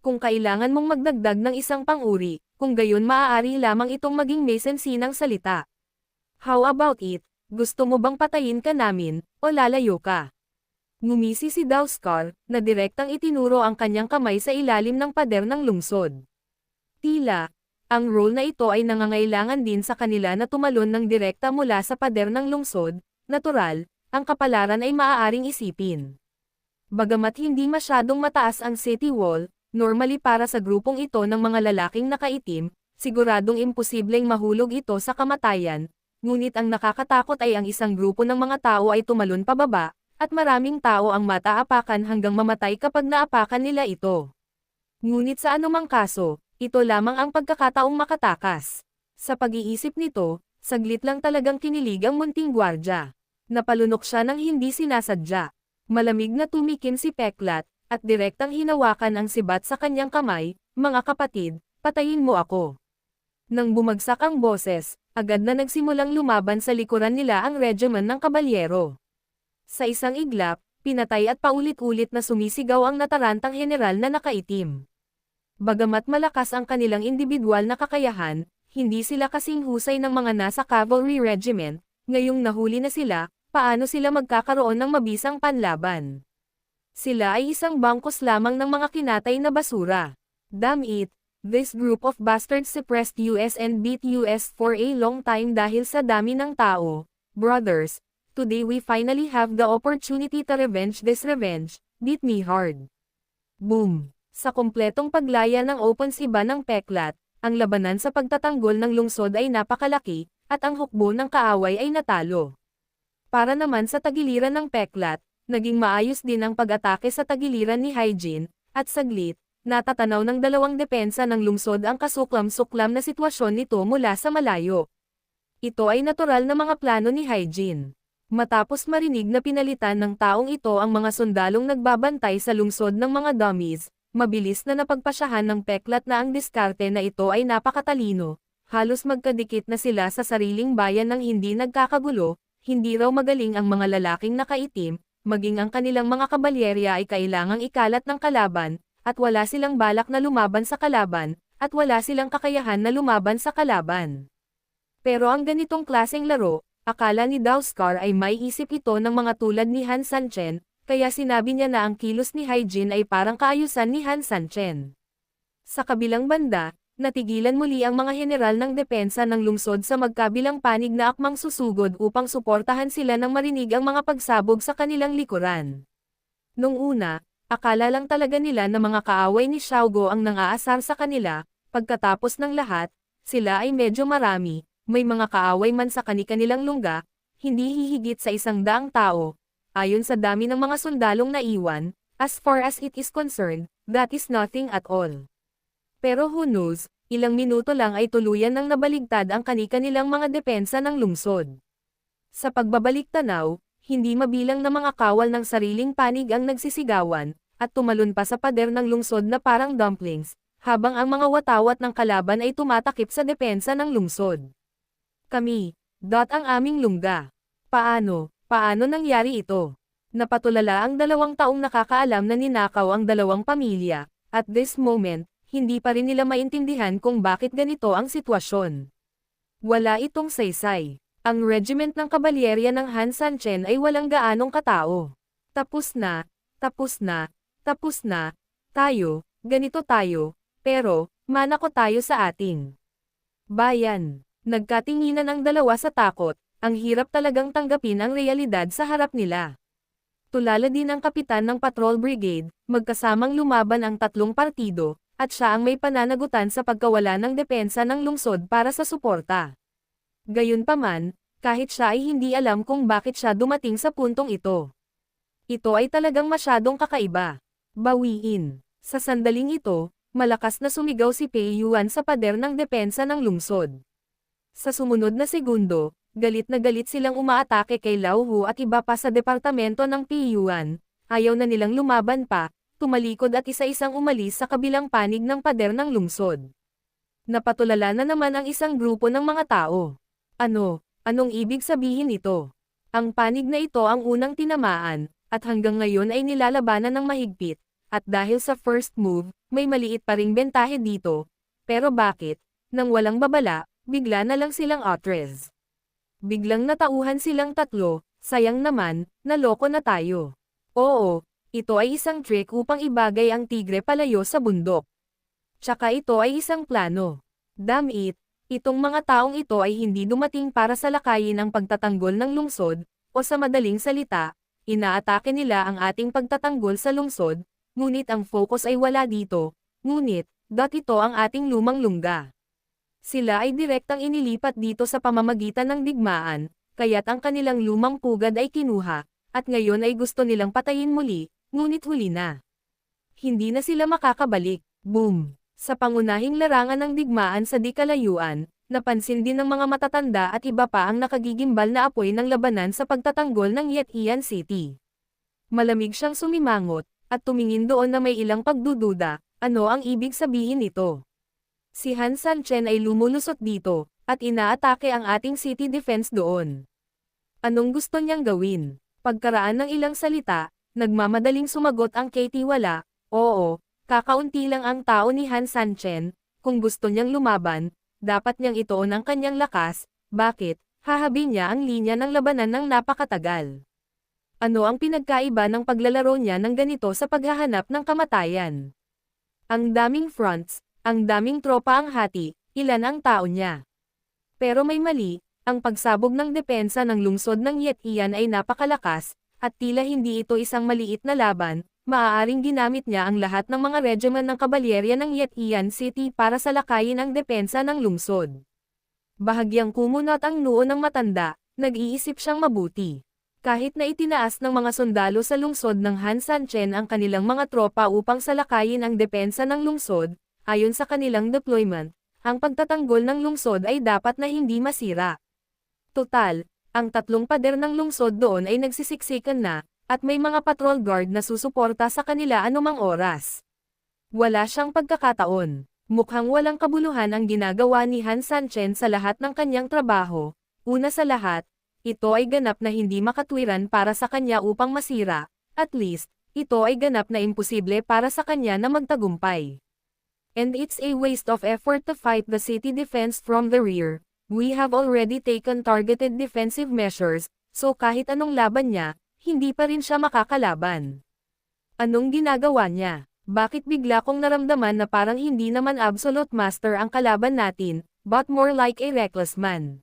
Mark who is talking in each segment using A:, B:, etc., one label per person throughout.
A: Kung kailangan mong magdagdag ng isang panguri, kung gayon maaari lamang itong maging may sensinang salita. How about it? Gusto mo bang patayin ka namin, o lalayo ka? Ngumisi si Dauskar, na direktang itinuro ang kanyang kamay sa ilalim ng pader ng lungsod. Tila, ang role na ito ay nangangailangan din sa kanila na tumalon ng direkta mula sa pader ng lungsod, natural, ang kapalaran ay maaaring isipin. Bagamat hindi masyadong mataas ang city wall, normally para sa grupong ito ng mga lalaking nakaitim, siguradong imposibleng mahulog ito sa kamatayan, ngunit ang nakakatakot ay ang isang grupo ng mga tao ay tumalon pababa, at maraming tao ang mataapakan hanggang mamatay kapag naapakan nila ito. Ngunit sa anumang kaso, ito lamang ang pagkakataong makatakas. Sa pag-iisip nito, saglit lang talagang kinilig ang munting gwardya. Napalunok siya ng hindi sinasadya. Malamig na tumikim si Peklat, at direktang hinawakan ang sibat sa kanyang kamay, mga kapatid, patayin mo ako. Nang bumagsak ang boses, agad na nagsimulang lumaban sa likuran nila ang regiment ng kabalyero. Sa isang iglap, pinatay at paulit-ulit na sumisigaw ang natarantang general na nakaitim. Bagamat malakas ang kanilang individual na kakayahan, hindi sila kasing husay ng mga nasa cavalry regiment, ngayong nahuli na sila, paano sila magkakaroon ng mabisang panlaban? Sila ay isang bangkos lamang ng mga kinatay na basura. Damn it, this group of bastards suppressed US and beat US for a long time dahil sa dami ng tao. Brothers, today we finally have the opportunity to revenge this revenge, beat me hard. Boom! Sa kumpletong paglaya ng open siba ng peklat, ang labanan sa pagtatanggol ng lungsod ay napakalaki, at ang hukbo ng kaaway ay natalo. Para naman sa tagiliran ng peklat, naging maayos din ang pag-atake sa tagiliran ni Hygiene, at saglit, natatanaw ng dalawang depensa ng lungsod ang kasuklam-suklam na sitwasyon nito mula sa malayo. Ito ay natural na mga plano ni Hygiene. Matapos marinig na pinalitan ng taong ito ang mga sundalong nagbabantay sa lungsod ng mga dummies, mabilis na napagpasyahan ng peklat na ang diskarte na ito ay napakatalino, halos magkadikit na sila sa sariling bayan ng hindi nagkakagulo, hindi raw magaling ang mga lalaking nakaitim, maging ang kanilang mga kabalyerya ay kailangang ikalat ng kalaban, at wala silang balak na lumaban sa kalaban, at wala silang kakayahan na lumaban sa kalaban. Pero ang ganitong klaseng laro, akala ni Dauskar ay may isip ito ng mga tulad ni Han Sanchen, kaya sinabi niya na ang kilos ni Hyjin ay parang kaayusan ni Han Sanchen. Sa kabilang banda, natigilan muli ang mga general ng depensa ng lungsod sa magkabilang panig na akmang susugod upang suportahan sila nang marinig ang mga pagsabog sa kanilang likuran. Nung una, akala lang talaga nila na mga kaaway ni Xiaogo ang nangaasar sa kanila, pagkatapos ng lahat, sila ay medyo marami, may mga kaaway man sa kani-kanilang lungga, hindi hihigit sa isang daang tao, ayon sa dami ng mga sundalong naiwan, as far as it is concerned, that is nothing at all. Pero who knows, ilang minuto lang ay tuluyan ng nabaligtad ang kani-kanilang mga depensa ng lungsod. Sa pagbabalik tanaw, hindi mabilang na mga kawal ng sariling panig ang nagsisigawan, at tumalon pa sa pader ng lungsod na parang dumplings, habang ang mga watawat ng kalaban ay tumatakip sa depensa ng lungsod. Kami, dot ang aming lungga. Paano, paano nangyari ito? Napatulala ang dalawang taong nakakaalam na ninakaw ang dalawang pamilya, at this moment, hindi pa rin nila maintindihan kung bakit ganito ang sitwasyon. Wala itong saysay. Ang regiment ng kabalyerya ng Han Sanchen ay walang gaanong katao. Tapos na, tapos na, tapos na, tayo, ganito tayo, pero, manako tayo sa ating. Bayan. Nagkatinginan ang dalawa sa takot, ang hirap talagang tanggapin ang realidad sa harap nila. Tulala din ang kapitan ng Patrol Brigade, magkasamang lumaban ang tatlong partido, at siya ang may pananagutan sa pagkawala ng depensa ng lungsod para sa suporta. Gayunpaman, kahit siya ay hindi alam kung bakit siya dumating sa puntong ito. Ito ay talagang masyadong kakaiba. Bawiin. Sa sandaling ito, malakas na sumigaw si Pei Yuan sa pader ng depensa ng lungsod. Sa sumunod na segundo, galit na galit silang umaatake kay Lao Hu at iba pa sa departamento ng Pei Yuan, ayaw na nilang lumaban pa, tumalikod at isa-isang umalis sa kabilang panig ng pader ng lungsod. Napatulala na naman ang isang grupo ng mga tao. Ano, anong ibig sabihin ito? Ang panig na ito ang unang tinamaan, at hanggang ngayon ay nilalabanan ng mahigpit, at dahil sa first move, may maliit pa ring bentahe dito. Pero bakit? Nang walang babala, bigla na lang silang outres. Biglang natauhan silang tatlo, sayang naman, naloko na tayo. Oo, ito ay isang trick upang ibagay ang tigre palayo sa bundok. Tsaka ito ay isang plano. Damn it, itong mga taong ito ay hindi dumating para salakayin ang pagtatanggol ng lungsod, o sa madaling salita, inaatake nila ang ating pagtatanggol sa lungsod, ngunit ang focus ay wala dito, ngunit, dot ito ang ating lumang lungga. Sila ay direktang inilipat dito sa pamamagitan ng digmaan, kaya't ang kanilang lumang pugad ay kinuha, at ngayon ay gusto nilang patayin muli, ngunit huli na. Hindi na sila makakabalik. Boom! Sa pangunahing larangan ng digmaan sa di kalayuan, napansin din ng mga matatanda at iba pa ang nakagigimbal na apoy ng labanan sa pagtatanggol ng Yetian City. Malamig siyang sumimangot, at tumingin doon na may ilang pagdududa, ano ang ibig sabihin nito. Si Han Sanchen ay lumulusot dito, at inaatake ang ating city defense doon. Anong gusto niyang gawin? Pagkaraan ng ilang salita, nagmamadaling sumagot ang Katie wala, oo, kakaunti lang ang tao ni Han Sanchen, kung gusto niyang lumaban, dapat niyang itoon ang kanyang lakas, bakit, hahabi niya ang linya ng labanan ng napakatagal. Ano ang pinagkaiba ng paglalaro niya ng ganito sa paghahanap ng kamatayan? Ang daming fronts, ang daming tropa ang hati, ilan ang tao niya. Pero may mali, ang pagsabog ng depensa ng lungsod ng Yetian ay napakalakas, at tila hindi ito isang maliit na laban, maaaring ginamit niya ang lahat ng mga regiment ng kabalyerya ng Yetian City para salakayin ang depensa ng lungsod. Bahagyang kumunot ang noo ng matanda, nag-iisip siyang mabuti. Kahit na itinaas ng mga sundalo sa lungsod ng Han Sanchen ang kanilang mga tropa upang salakayin ang depensa ng lungsod, ayon sa kanilang deployment, ang pagtatanggol ng lungsod ay dapat na hindi masira. Total, ang tatlong pader ng lungsod doon ay nagsisiksikan na, at may mga patrol guard na susuporta sa kanila anumang oras. Wala siyang pagkakataon. Mukhang walang kabuluhan ang ginagawa ni Han Sanchen sa lahat ng kanyang trabaho. Una sa lahat, ito ay ganap na hindi makatwiran para sa kanya upang masira, at least, ito ay ganap na imposible para sa kanya na magtagumpay. And it's a waste of effort to fight the city defense from the rear. We have already taken targeted defensive measures, so kahit anong laban niya, hindi pa rin siya makakalaban. Anong ginagawa niya? Bakit bigla kong naramdaman na parang hindi naman absolute master ang kalaban natin, but more like a reckless man?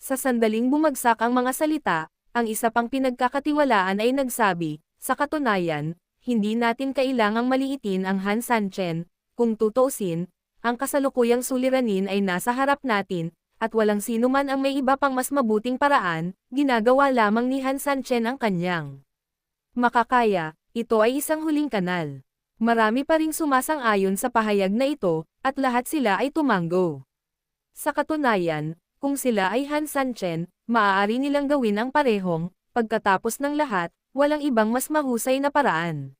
A: Sa sandaling bumagsak ang mga salita, ang isa pang pinagkakatiwalaan ay nagsabi, sa katunayan, hindi natin kailangang maliitin ang Han Sanchen, kung tutuusin, ang kasalukuyang suliranin ay nasa harap natin, at walang sino man ang may iba pang mas mabuting paraan, ginagawa lamang ni Han Sanchen ang kanyang. Makakaya, ito ay isang huling kanal. Marami pa ring sumasang-ayon sa pahayag na ito, at lahat sila ay tumanggo. Sa katunayan, kung sila ay Han Sanchen, maaari nilang gawin ang parehong, pagkatapos ng lahat, walang ibang mas mahusay na paraan.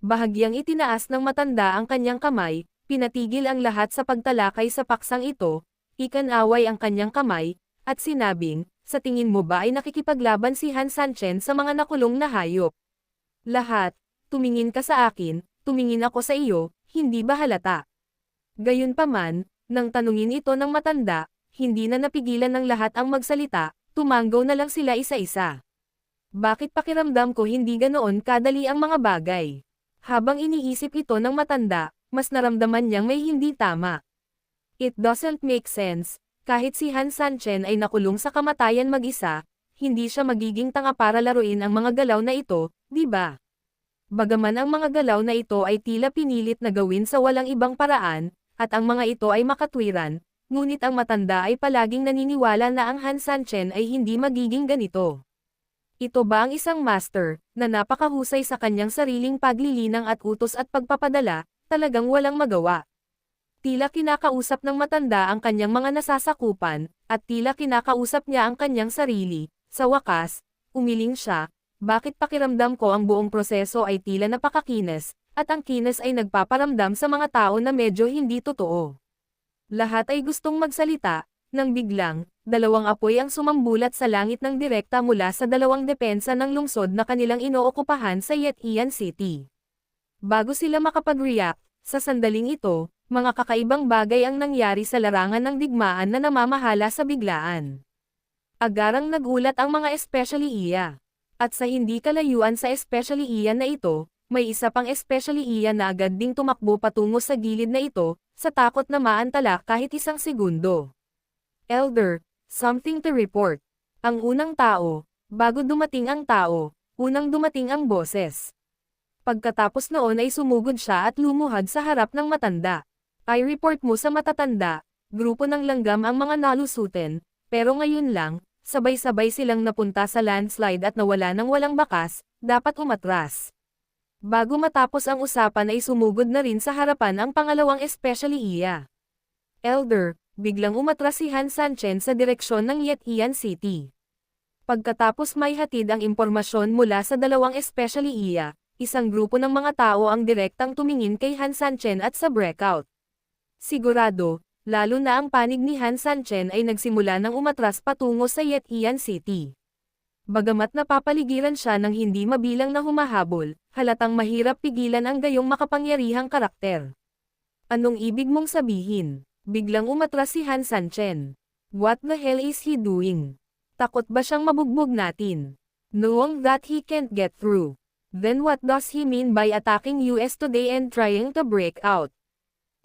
A: Bahagyang itinaas ng matanda ang kanyang kamay, pinatigil ang lahat sa pagtalakay sa paksang ito, ikanaway ang kanyang kamay, at sinabing, sa tingin mo ba ay nakikipaglaban si Han Sanchen sa mga nakulong na hayop? Lahat, tumingin ka sa akin, tumingin ako sa iyo, hindi ba halata? Gayunpaman, nang tanungin ito ng matanda, hindi na napigilan ng lahat ang magsalita, tumanggaw na lang sila isa-isa. Bakit pakiramdam ko hindi ganoon kadali ang mga bagay? Habang iniisip ito ng matanda, mas naramdaman niyang may hindi tama. It doesn't make sense, kahit si Han Sanchen ay nakulong sa kamatayan mag-isa, hindi siya magiging tanga para laruin ang mga galaw na ito, di ba? Bagaman ang mga galaw na ito ay tila pinilit na gawin sa walang ibang paraan, at ang mga ito ay makatwiran, ngunit ang matanda ay palaging naniniwala na ang Han Sanchen ay hindi magiging ganito. Ito ba ang isang master, na napakahusay sa kanyang sariling paglilinang at utos at pagpapadala, talagang walang magawa. Tila kinakausap ng matanda ang kanyang mga nasasakupan, at tila kinakausap niya ang kanyang sarili. Sa wakas, umiling siya, bakit pakiramdam ko ang buong proseso ay tila napakakinis, at ang kinis ay nagpaparamdam sa mga tao na medyo hindi totoo. Lahat ay gustong magsalita, nang biglang, dalawang apoy ang sumambulat sa langit ng direkta mula sa dalawang depensa ng lungsod na kanilang inookupahan sa Yetian City. Bago sila makapag-react, sa sandaling ito, mga kakaibang bagay ang nangyari sa larangan ng digmaan na namamahala sa biglaan. Agarang nagulat ang mga especially iya. At sa hindi kalayuan sa especially iya na ito, may isa pang especially iya na agad ding tumakbo patungo sa gilid na ito, sa takot na maantala kahit isang segundo. Elder, something to report. Ang unang tao, bago dumating ang tao, unang dumating ang boses. Pagkatapos noon ay sumugod siya at lumuhad sa harap ng matanda. I report mo sa matatanda, grupo ng langgam ang mga nalusutin, pero ngayon lang, sabay-sabay silang napunta sa landslide at nawala ng walang bakas, dapat umatras. Bago matapos ang usapan ay sumugod na rin sa harapan ang pangalawang especially iya. Elder, biglang umatras si Han Sanchen sa direksyon ng Yetian City. Pagkatapos may hatid ang impormasyon mula sa dalawang especially iya, isang grupo ng mga tao ang direktang tumingin kay Han Sanchen at sa breakout. Sigurado, lalo na ang panig ni Han Sanchen ay nagsimula ng umatras patungo sa Yetian City. Bagamat napapaligiran siya ng hindi mabilang na humahabol, halatang mahirap pigilan ang gayong makapangyarihang karakter. Anong ibig mong sabihin? Biglang umatras si Han Sanchen. What the hell is he doing? Takot ba siyang mabugbog natin? Knowing that he can't get through. Then what does he mean by attacking US today and trying to break out?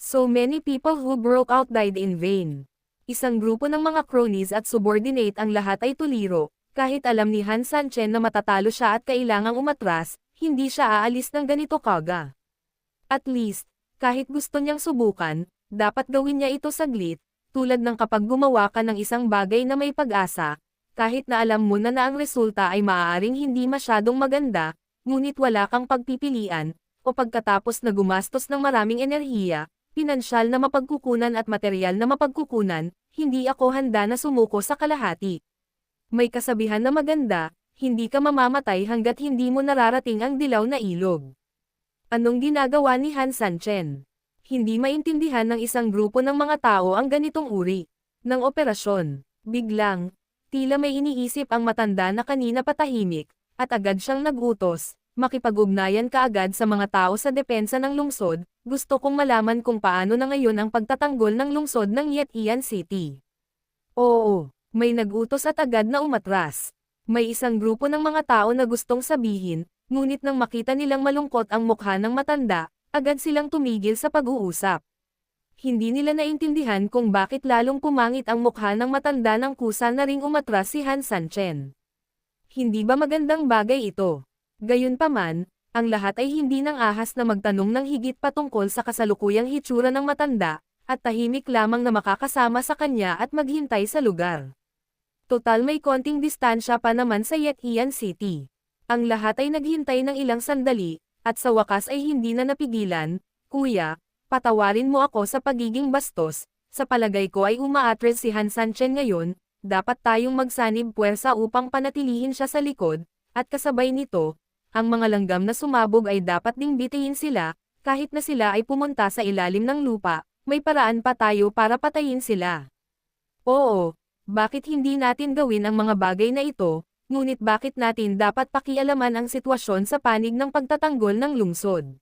A: So many people who broke out died in vain. Isang grupo ng mga cronies at subordinate ang lahat ay tuliro, kahit alam ni Han Sanchen na matatalo siya at kailangang umatras, hindi siya aalis ng ganito kaga. At least, kahit gusto niyang subukan, dapat gawin niya ito saglit, tulad ng kapag gumawa ka ng isang bagay na may pag-asa, kahit na alam mo na na ang resulta ay maaaring hindi masyadong maganda, ngunit wala kang pagpipilian, o pagkatapos na gumastos ng maraming enerhiya, pinansyal na mapagkukunan at material na mapagkukunan, hindi ako handa na sumuko sa kalahati. May kasabihan na maganda, hindi ka mamamatay hanggat hindi mo nararating ang dilaw na ilog. Anong ginagawa ni Han Sanchen? Hindi maintindihan ng isang grupo ng mga tao ang ganitong uri ng operasyon. Biglang, tila may iniisip ang matanda na kanina patahimik, at agad siyang nagutos, makipag-ugnayan ka agad sa mga tao sa depensa ng lungsod, gusto kong malaman kung paano na ngayon ang pagtatanggol ng lungsod ng Yetian City. Oo, may nagutos at agad na umatras. May isang grupo ng mga tao na gustong sabihin, ngunit nang makita nilang malungkot ang mukha ng matanda, agad silang tumigil sa pag-uusap. Hindi nila naintindihan kung bakit lalong pumangit ang mukha ng matanda ng kusa na ring umatras si Han Sanchen. Hindi ba magandang bagay ito? Gayunpaman, ang lahat ay hindi nang ahas na magtanong ng higit patungkol sa kasalukuyang hitsura ng matanda, at tahimik lamang na makakasama sa kanya at maghintay sa lugar. Total may konting distansya pa naman sa Yetian City. Ang lahat ay naghintay ng ilang sandali, at sa wakas ay hindi na napigilan, Kuya, patawarin mo ako sa pagiging bastos, sa palagay ko ay umaatres si Han Sanchen ngayon, dapat tayong magsanib puwersa upang panatilihin siya sa likod, at kasabay nito, ang mga langgam na sumabog ay dapat ding bitihin sila, kahit na sila ay pumunta sa ilalim ng lupa, may paraan pa tayo para patayin sila. Oo, bakit hindi natin gawin ang mga bagay na ito, ngunit bakit natin dapat pakialaman ang sitwasyon sa panig ng pagtatanggol ng lungsod?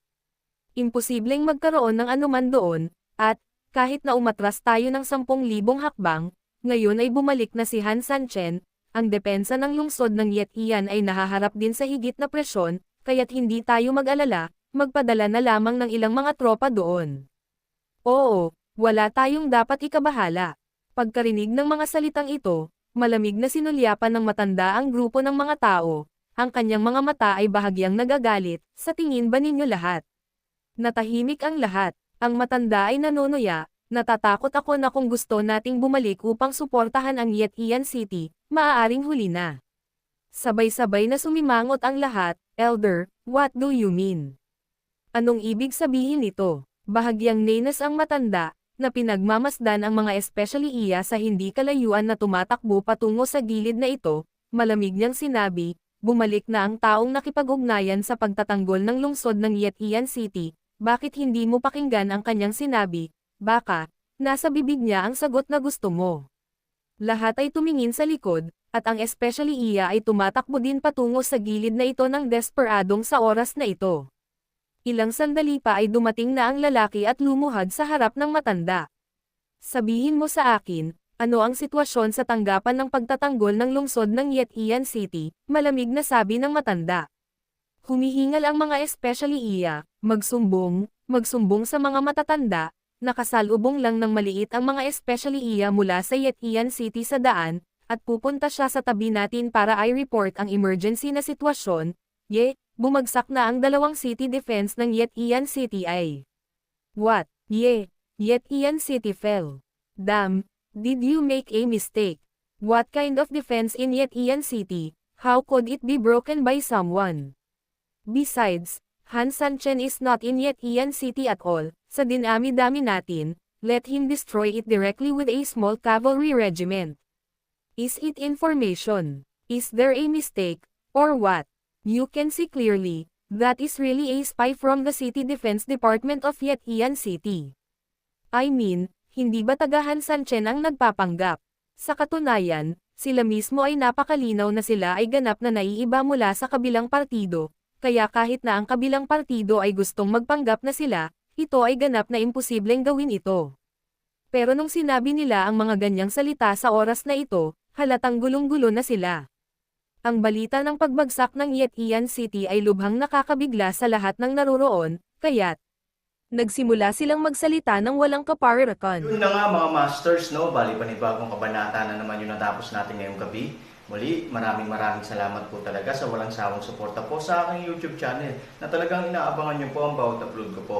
A: Imposibleng magkaroon ng anuman doon, at, kahit na umatras tayo ng 10,000 hakbang, ngayon ay bumalik na si Han Sanchen, ang depensa ng lungsod ng Yetian ay nahaharap din sa higit na presyon, kaya't hindi tayo mag-alala, magpadala na lamang ng ilang mga tropa doon. Oo, Wala tayong dapat ikabahala. Pagkarinig ng mga salitang ito, malamig na sinulyapan ng matanda ang grupo ng mga tao, ang kanyang mga mata ay bahagyang nagagalit, sa tingin ba ninyo lahat? Natahimik ang lahat, ang matanda ay nanunuya, natatakot ako na kung gusto nating bumalik upang suportahan ang Yet Ian City, maaaring huli na. Sabay-sabay na sumimangot ang lahat, Elder, what do you mean? Anong ibig sabihin nito? Bahagyang nenas ang matanda, na pinagmamasdan ang mga especially iya sa hindi kalayuan na tumatakbo patungo sa gilid na ito, malamig niyang sinabi, bumalik na ang taong nakipag-ugnayan sa pagtatanggol ng lungsod ng Yet Ian City, bakit hindi mo pakinggan ang kanyang sinabi, baka, nasa bibig niya ang sagot na gusto mo. Lahat ay tumingin sa likod, at ang especially iya ay tumatakbo din patungo sa gilid na ito ng desperadong sa oras na ito. Ilang sandali pa ay dumating na ang lalaki at lumuhad sa harap ng matanda. Sabihin mo sa akin, ano ang sitwasyon sa tanggapan ng pagtatanggol ng lungsod ng Yet Ian City, malamig na sabi ng matanda. Humihingal ang mga especially iya, magsumbong, magsumbong sa mga matatanda, nakasalubong lang ng maliit ang mga especially iya mula sa Yet Ian City sa daan, at pupunta siya sa tabi natin para i-report ang emergency na sitwasyon, ye, bumagsak na ang dalawang city defense ng Yet Ian City ay. What? Ye, Yet Ian City fell. Damn, did you make a mistake? What kind of defense in Yet Ian City? How could it be broken by someone? Besides, Han Sanchen is not in Yet Ian City at all, sa dinami-dami natin, let him destroy it directly with a small cavalry regiment. Is it information? Is there a mistake? Or what? You can see clearly, that is really a spy from the City Defense Department of Yet Ian City. I mean, hindi ba tagahan Sanchen ang nagpapanggap? Sa katunayan, sila mismo ay napakalinaw na sila ay ganap na naiiba mula sa kabilang partido, kaya kahit na ang kabilang partido ay gustong magpanggap na sila, ito ay ganap na imposibleng gawin ito. Pero nung sinabi nila ang mga ganyang salita sa oras na ito, halatang gulong-gulo na sila. Ang balita ng pagbagsak ng Yet Ian City ay lubhang nakakabigla sa lahat ng naroroon, kaya't nagsimula silang magsalita ng walang kaparirakan.
B: Yun na nga mga masters, no? Bali panibagong kabanata na naman yung natapos natin ngayong gabi. Muli, maraming maraming salamat po talaga sa walang sawang suporta po sa aking YouTube channel na talagang inaabangan nyo po ang bawat upload ko po.